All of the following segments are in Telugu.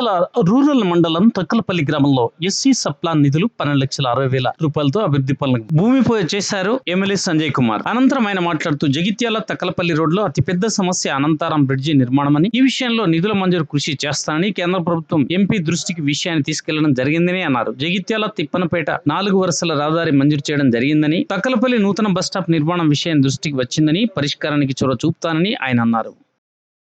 జగిత్యాల రూరల్ మండలం తక్కలపల్లి గ్రామంలో ఎస్సీ సప్లాన్ నిధులు పన్నెండు లక్షల అరవై వేల రూపాయలతో అభివృద్ధి పనులకు భూమి పూజ చేశారు ఎమ్మెల్యే సంజయ్ కుమార్. అనంతరం ఆయన మాట్లాడుతూ జగిత్యాల తక్కలపల్లి రోడ్లో అతిపెద్ద సమస్య అనంతారం బ్రిడ్జి నిర్మాణమని ఈ విషయంలో నిధుల మంజూరు కృషి చేస్తానని కేంద్ర ప్రభుత్వం ఎంపీ దృష్టికి విషయాన్ని తీసుకెళ్ళడం జరిగిందని అన్నారు. జగిత్యాల తిప్పనపేట నాలుగు వరుసల రహదారి మంజూరు చేయడం జరిగిందని తక్కలపల్లి నూతన బస్టాప్ నిర్మాణం విషయం దృష్టికి వచ్చిందని పరిష్కారానికి చొరవ చూపుతానని ఆయన అన్నారు.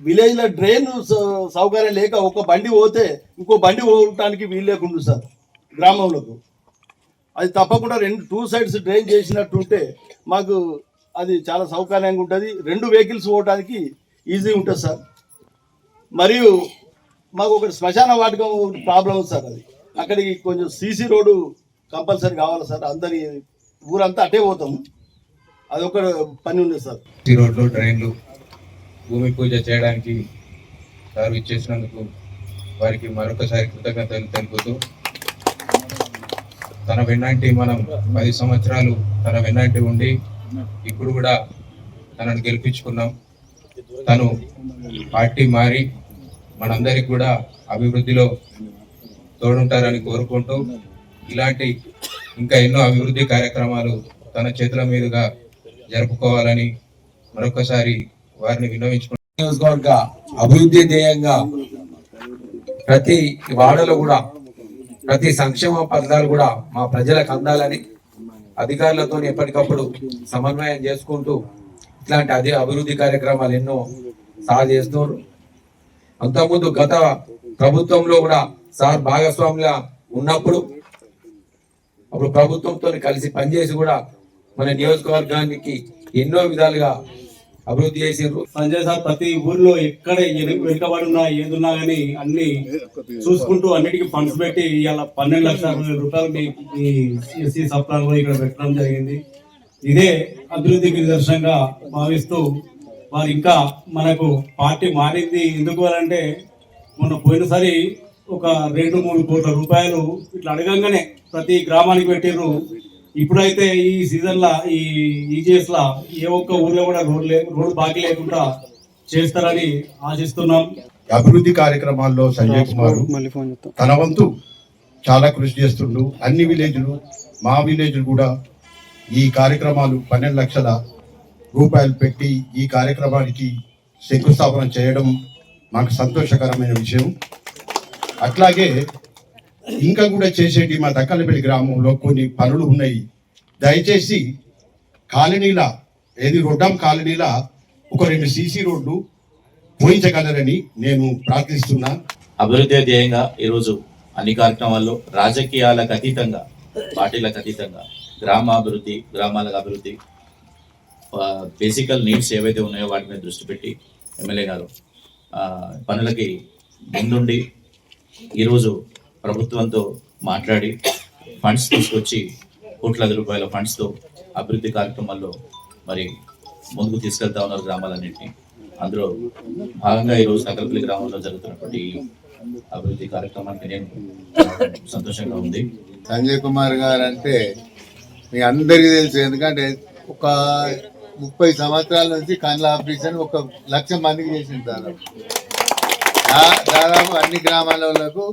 విలేజ్లో డ్రైన్ సౌ- సౌకర్యం లేక ఒక బండి పోతే ఇంకో బండి పోవటానికి వీలు లేకుండా సార్ గ్రామంలోకి. అది తప్పకుండా రెండు టూ సైడ్స్ డ్రైన్ చేసినట్టుంటే మాకు అది చాలా సౌకర్యంగా ఉంటుంది. రెండు వెహికల్స్ పోవడానికి ఈజీ ఉంటుంది సార్. మరియు మాకు ఒక శ్మశాన వాటికం ప్రాబ్లం ఉంది సార్ అది. అక్కడికి కొంచెం సీసీ రోడ్డు కంపల్సరీ కావాలి సార్. అందరి ఊరంతా అటే పోతాము. అదొక పని ఉంది సార్. రోడ్లు డ్రైన్లు భూమి పూజ చేయడానికి సార్ ఇచ్చేసినందుకు వారికి మరొకసారి కృతజ్ఞతలు తెలుపుతూ తన వెన్నంటి మనం పది సంవత్సరాలు తన వెన్నంటి ఉండి ఇప్పుడు కూడా తనను గెలిపించుకున్నాం. తను పార్టీ మారి మనందరికి కూడా అభివృద్ధిలో తోడుంటారని కోరుకుంటూ ఇలాంటి ఇంకా ఎన్నో అభివృద్ధి కార్యక్రమాలు తన చేతుల మీదుగా జరుపుకోవాలని మరొకసారి వారిని విన్నవించుకుంటున్నాను నియోజకవర్గ అభివృద్ధి ధ్యేయంగా ప్రతి వాడలో కూడా ప్రతి సంక్షేమ పథకాలు కూడా మా ప్రజలకు అందాలని అధికారులతో ఎప్పటికప్పుడు సమన్వయం చేసుకుంటూ ఇట్లాంటి అదే అభివృద్ధి కార్యక్రమాలు ఎన్నో సార్ చేస్తున్నారు. అంతకుముందు గత ప్రభుత్వంలో కూడా సార్ భాగస్వాములా ఉన్నప్పుడు అప్పుడు ప్రభుత్వంతో కలిసి పనిచేసి కూడా మన నియోజకవర్గానికి ఎన్నో విధాలుగా అభివృద్ధి చేసిండ్రు. సంజయ్ సార్ ప్రతి ఊర్లో ఎక్కడ వెనుకబడి వెనుకబడినా ఏదున్నా గానీ అన్ని చూసుకుంటూ అన్నిటికీ ఫండ్స్ పెట్టి ఇవాళ పన్నెండు లక్షల రూపాయలు మీ ఈ ఎస్సీ సప్లాన్లో ఇక్కడ పెట్టడం జరిగింది. ఇదే అభివృద్ధికి నిదర్శనంగా భావిస్తూ వారు ఇంకా మనకు పార్టీ మారింది. ఎందుకు అని అంటే మొన్న పోయినసారి ఒక రెండు మూడు కోట్ల రూపాయలు ఇట్లా అడగంగానే ప్రతి గ్రామానికి పెట్టిర్రు. ఇప్పుడైతే ఈ సీజన్ లా ఈ ఈజీఎస్ లా ఏ ఒక్క ఊర్లో కూడా రోడ్ లే రోడ్ బాకీ లేకుండా చేస్తారని ఆశిస్తున్నాం. అభివృద్ధి కార్యక్రమాల్లో సంజయ్ కుమార్ తన వంతు చాలా కృషి చేస్తుండు. అన్ని విలేజ్లు మా విలేజ్ కూడా ఈ కార్యక్రమాలు పన్నెండు లక్షల రూపాయలు పెట్టి ఈ కార్యక్రమానికి శంకుస్థాపన చేయడం మాకు సంతోషకరమైన విషయం. అట్లాగే ఇంకా కూడా చేసేటి మా దక్కలపల్లి గ్రామంలో కొన్ని పనులు ఉన్నాయి. దయచేసి కాలనీల ఏది రొడ్డాం కాలనీల ఒక రెండు సీసీ రోడ్లు పోయించగలరని నేను ప్రార్థిస్తున్నా. అభివృద్ధి ధ్యేయంగా ఈరోజు అన్ని కార్యక్రమాల్లో రాజకీయాలకు అతీతంగా పార్టీలకు అతీతంగా గ్రామాభివృద్ధి గ్రామాలకు అభివృద్ధి బేసికల్ నీడ్స్ ఏవైతే ఉన్నాయో వాటి మీద దృష్టి పెట్టి ఎమ్మెల్యే గారు పనులకి ముందుండి ఈరోజు ప్రభుత్వంతో మాట్లాడి ఫండ్స్ తీసుకొచ్చి కోట్లాది రూపాయల ఫండ్స్తో అభివృద్ధి కార్యక్రమాల్లో మరి ముందుకు తీసుకెళ్తా ఉన్నారు గ్రామాలన్నింటినీ. అందులో భాగంగా ఈరోజు నగరపల్లి గ్రామంలో జరుగుతున్నటువంటి అభివృద్ధి కార్యక్రమానికి నేను సంతోషంగా ఉంది. సంజయ్ కుమార్ గారు అంటే మీ అందరికీ తెలుసు. ఎందుకంటే ఒక ముప్పై సంవత్సరాల నుంచి కండ్ల ఆపరేషన్ ఒక లక్ష మందికి చేసింది దాదాపు దాదాపు అన్ని గ్రామాలకు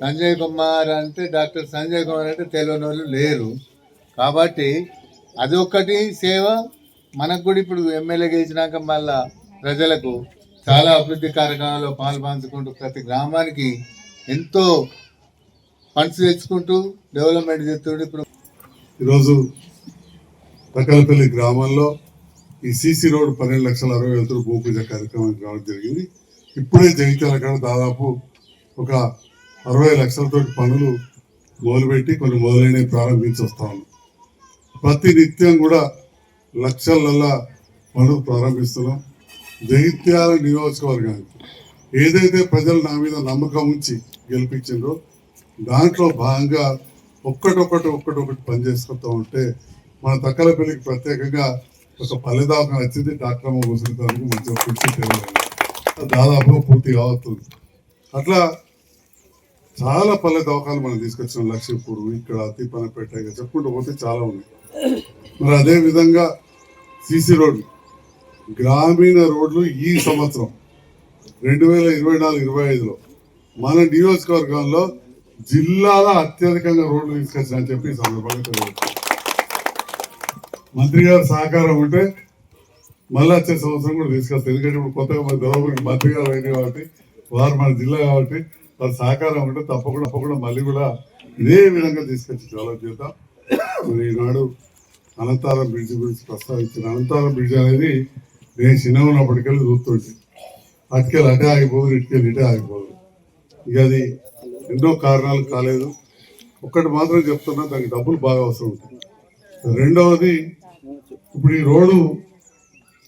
సంజయ్ కుమార్ అంటే డాక్టర్ సంజయ్ కుమార్ అంటే తెలియని వాళ్ళు లేరు. కాబట్టి అదొక్కటి సేవ. మనకు కూడా ఇప్పుడు ఎమ్మెల్యే గెలిచినాక మళ్ళా ప్రజలకు చాలా అభివృద్ధి కార్యక్రమాల్లో పాల్పంచుకుంటూ ప్రతి గ్రామానికి ఎంతో ఫండ్స్ తెచ్చుకుంటూ డెవలప్మెంట్ చేస్తుండే ఇప్పుడు. ఈరోజు తక్కలపల్లి గ్రామంలో ఈ సీసీ రోడ్ పన్నెండు లక్షల అరవై వేలతో భూపూజ కార్యక్రమానికి రావడం జరిగింది. ఇప్పుడే జగిత్యాల కాడ దాదాపు ఒక అరవై లక్షలతో పనులు మొదలుపెట్టి కొన్ని మొదలైనవి ప్రారంభించి వస్తా ఉన్నాం. ప్రతి నిత్యం కూడా లక్షలల్లా పనులు ప్రారంభిస్తున్నాం. జగిత్యాల నియోజకవర్గానికి ఏదైతే ప్రజలు నా మీద నమ్మకం ఉంచి గెలిపించిందో దాంట్లో భాగంగా ఒక్కటొక్కటి ఒక్కటొక్కటి పని చేసుకుంటూ ఉంటే మన తక్కలపల్లికి ప్రత్యేకంగా ఒక పల్లె వచ్చింది. డాక్టర్ అమ్మ ముసలితానికి మంచిగా పూర్తి దాదాపుగా పూర్తి కావస్తుంది అట్లా చాలా పల్లె దవాఖాలు మనం తీసుకొచ్చిన లక్ష్మీపూర్ ఇక్కడ తిప్పనపేట ఇక చెప్పుకుంటూ పోతే చాలా ఉన్నాయి. మరి అదే విధంగా సిసి రోడ్లు గ్రామీణ రోడ్లు ఈ సంవత్సరం రెండు వేల ఇరవై నాలుగు ఇరవై ఐదులో మన నియోజకవర్గంలో జిల్లాలో అత్యధికంగా రోడ్లు తీసుకొచ్చిన అని చెప్పి ఈ సందర్భంగా తెలియజేస్తాను మంత్రి గారు సహకారం ఉంటే మళ్ళీ వచ్చే సంవత్సరం కూడా తీసుకొస్తారు ఎందుకంటే ఇప్పుడు కొత్తగా మన ధర్మపురికి మంత్రి గారు అయింది కాబట్టి వారు మన జిల్లా కాబట్టి వారి సహకారం ఉంటే తప్పకుండా తప్పకుండా మళ్ళీ కూడా ఇదే విధంగా తీసుకొచ్చి చాలా చేద్దాం. మరి ఈనాడు అనంతారం బ్రిడ్జ్ గురించి ప్రస్తావించిన అనంతారం బ్రిడ్జ్ అనేది నేను చిన్న ఉన్నప్పటికెళ్ళి చూస్తుంటే అటుకెళ్ళి అటే ఆగిపోదు ఇటుకెళ్ళి ఇటే ఆగిపోదు. ఇక అది ఎన్నో కారణాలు కాలేదు. ఒక్కటి మాత్రం చెప్తున్నా దానికి డబ్బులు బాగా అవసరం ఉంటుంది. రెండవది ఇప్పుడు ఈ రోడ్డు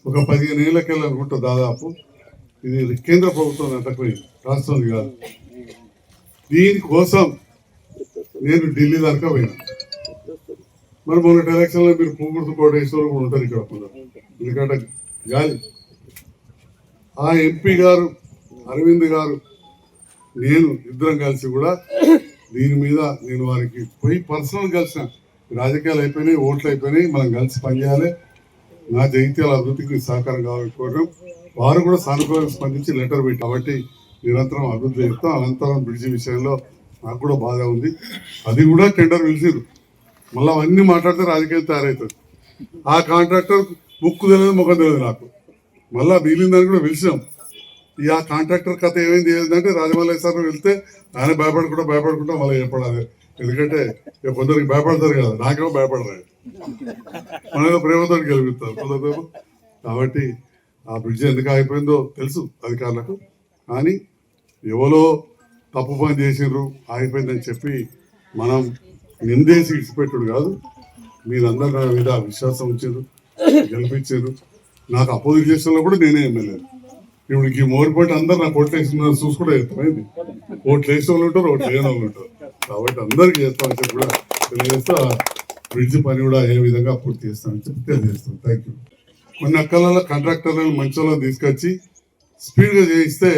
ఒక పదిహేను ఏళ్ళకెళ్ళి అనుకుంటా దాదాపు ఇది కేంద్ర ప్రభుత్వం నెట్టకపోయింది రాష్ట్రం కాదు. దీనికోసం నేను ఢిల్లీ దాకా పోయినా. మరి మొన్నటి ఎలక్షన్లో మీరు పూగుర్తు కోటేశ్వరం కూడా ఉంటారు ఇక్కడ ఎందుకంటే గాలి. ఆ ఎంపీ గారు అరవింద్ గారు నేను ఇద్దరం కలిసి కూడా దీని మీద నేను వారికి పోయి పర్సనల్ కలిసిన. రాజకీయాలు అయిపోయినాయి ఓట్లు అయిపోయినాయి మనం కలిసి పనిచేయాలి. నా జైత్యాల అభివృద్ధికి సహకారం కావాలనుకోవడం వారు కూడా సానుకూలంగా స్పందించి లెటర్ పెట్టి కాబట్టి నిరంతరం అభివృద్ధి చేస్తాం అనంతరం బ్రిడ్జి విషయంలో నాకు కూడా బాధ ఉంది. అది కూడా టెండర్ పిలిచిరు మళ్ళీ అవన్నీ మాట్లాడితే రాజకీయం తయారవుతుంది ఆ కాంట్రాక్టర్ ముక్కు తెలియదు ముఖం తెలియదు నాకు. మళ్ళీ మిగిలిందని కూడా పిలిచాం. ఈ ఆ కాంట్రాక్టర్ కథ ఏమైంది ఏంటంటే రాజమౌళి సార్ వెళ్తే ఆయన భయపడకుండా భయపడకుండా మళ్ళీ ఏర్పడాలి. ఎందుకంటే కొందరికి భయపడతారు కదా నాకేమో భయపడరాదు మనలో ప్రేమతో గెలిపిస్తారు. కొందరు కాబట్టి ఆ బ్రిడ్జ్ ఎందుకు ఆగిపోయిందో తెలుసు అధికారులకు. కానీ ఎవరో తప్పు పని చేసిండ్రు ఆగిపోయిందని చెప్పి మనం నిందేసి ఇచ్చిపెట్టుడు కాదు. మీరందరూ నా మీద విశ్వాసం ఉంచారు గెలిపించారు నాకు అపోజిట్ చేసిన కూడా నేనే ఎమ్మెల్యే. ఇప్పుడు ఈ మోరిపోటీ అందరు నాకు ఓట్లు చూసి చూసుకుంటే చెప్తామైంది ఓట్లు వేసే వాళ్ళు ఉంటారు ఓట్లు లేని వాళ్ళు ఉంటారు. కాబట్టి అందరికి చేస్తామని చెప్పి కూడా తెలియజేస్తా బ్రిడ్జ్ పని కూడా ఏ విధంగా పూర్తి చేస్తామని చెప్పి తెలియజేస్తాం. థ్యాంక్ యూ కొన్ని అక్కలలో కాంట్రాక్టర్లను మంచోళ్ళని తీసుకొచ్చి స్పీడ్గా చేయిస్తే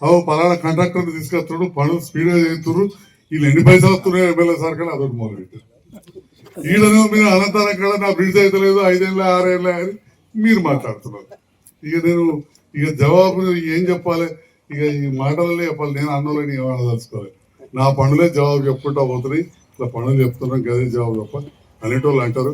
అవు పలానా కాంట్రాక్టర్ తీసుకొస్తాడు పనులు స్పీడ్గా చేస్తున్నారు వీళ్ళు ఎన్ని పైసలు వస్తున్నాయో ఎమ్మెల్యే సార్ కానీ అదొకటి మొదలు పెట్టారు మీరు అనంతరం కదా నా బ్రిడ్జ్ అయితే లేదు ఐదేళ్ళ ఆరేళ్ళ అని మీరు మాట్లాడుతున్నారు. ఇక నేను ఇక జవాబు ఏం చెప్పాలి? ఇక ఈ మాటలనే చెప్పాలి. నేను అన్నోళ్ళని ఏమన్నా తెలుసుకోవాలి నా పనులే జవాబు చెప్పుకుంటా పోతున్నాయి. ఇట్లా పనులు చెప్తున్నాం గదే జవాబు తప్ప. అనేటోళ్ళు అంటారు.